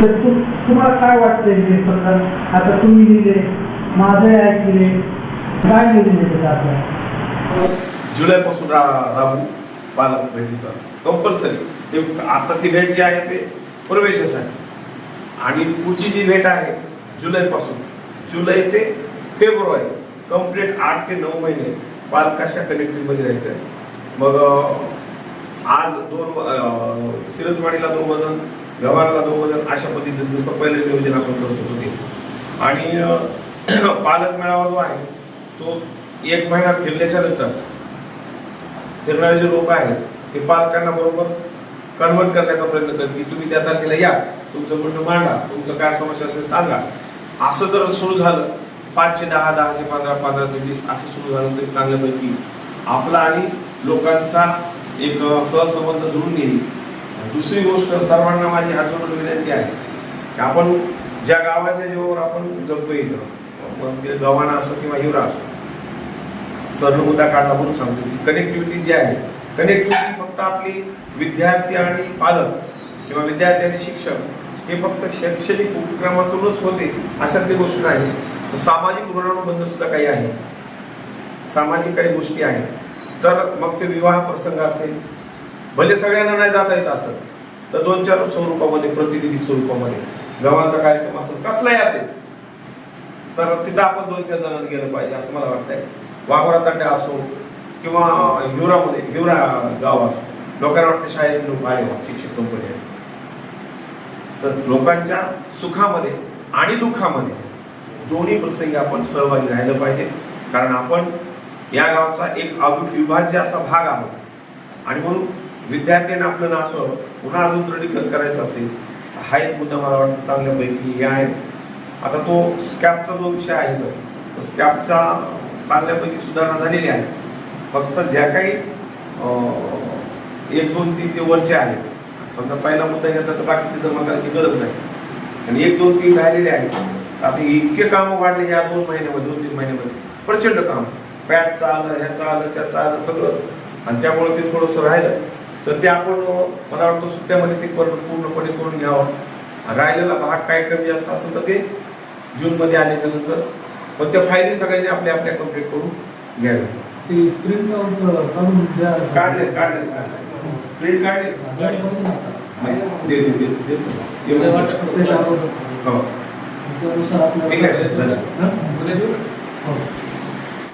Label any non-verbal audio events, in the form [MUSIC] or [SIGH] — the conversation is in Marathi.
तर तु तुम्हाला काय वाटतंय हे प्रकार आता तुम्ही लिहिले माझं ऐकले काय लिहिले घेतला जुलैपासून रा राहू पालक भेटीचा कंपल्सरी ते आताची भेट जी आहे ते प्रवेशासाठी. आणि पुढची जी भेट आहे जुलैपासून. जुलै ते फेब्रुवारी. कंप्लीट आठ ते नऊ महिने पालकाच्या कनेक्टिव्हमध्ये राहायचं आहे मग आज दोन सिरजवाडीला दोन वजन गव्हाणला दोन वजन अशा पद्धतीने जसं पहिलं नियोजन आपण करत होते आणि [CLEARS THROAT] पालक मेळावा जो आहे तो एक महिना फिरल्याच्या नंतर फिरणारे जे लोक आहेत ते पालकांना बरोबर कन्वर्ट करण्याचा प्रयत्न करतात की तुम्ही त्या तारखेला या तुमचं म्हणणं मांडा तुमचं काय समस्या असेल सांगा. असं जर सुरू झालं पाचशे दहा दहाशे पंधरा पंधरा ते वीस असं सुरू झालं तरी चांगल्यापैकी आपला आणि लोकांचा एक सहसंबंध जुळून येईल. दुसरी गोष्ट सर्वांना माझी हात जोडून विनंती आहे की आपण ज्या गावाच्या जीवावर आपण जगतो इथं मग ते गव्हाणा असो किंवा हिवरा असो सर्ण मुद्दा काढला म्हणून सांगतो की कनेक्टिव्हिटी जी आहे कनेक्टिव्हिटी फक्त आपली विद्यार्थी आणि पालक किंवा विद्यार्थी आणि शिक्षक हे फक्त शैक्षणिक उपक्रमातूनच होते अशातली गोष्ट नाही. सामाजिक ऋणानुबंध सुद्धा काही आहे. सामाजिक काही गोष्टी आहेत. तर मग ते विवाह प्रसंग असेल भले सगळ्यांना नाही जाता येत असं तर दोन चार स्वरूपामध्ये प्रतिनिधी स्वरूपामध्ये गव्हाचा कार्यक्रम असेल कसलाही असेल तर तिथं आपण दोन चार जणांना गेलं पाहिजे असं मला वाटतंय. वाघोरा तांड्या असो किंवा हिवरामध्ये हिवरा गाव असो लोकांना वाटतं शाळेत लोक आले शिक्षक कंपनी आहे. तर लोकांच्या सुखामध्ये आणि दुःखामध्ये दोन्ही प्रसंगी आपण सहभागी राहिलं पाहिजे कारण आपण या गावचा एक अविभाज्य असा भाग आहोत. आणि म्हणून विद्यार्थ्यांना आपलं नातं पुन्हा अजून दृढीकरण करायचं असेल हा एक मुद्दा मला वाटतं चांगल्यापैकी हे आहे. आता तो स्कॅपचा जो विषय आहे सर तो स्कॅपचा चांगल्यापैकी सुधारणा झालेली आहे. फक्त ज्या काही एक दोन तीन ते वरचे आहेत. समजा पहिला मुद्दा घेतला तर बाकीची जमा करायची गरज नाही. आणि एक दोन तीन राहिलेले आहेत. आता इतके कामं वाढले या दोन महिन्यामध्ये दोन तीन महिन्यामध्ये. प्रचंड काम. पॅटचं आलं ह्याचं आलं त्याचं आलं सगळं. आणि त्यामुळे ते थोडंसं राहिलं. तर ते आपण मला वाटतं सुट्ट्यामध्ये ते पूर्ण पूर्णपणे करून घ्यावं. राहिलेला भाग काय कमी जास्त असेल तर ते जूनमध्ये आल्याच्यानंतर पण त्या फायदे सगळ्यांनी आपल्या आपल्या कंप्लीट करून घ्यावे. ते प्रिंट काढले काढले प्रिंट काढले. हो. ठीक आहे.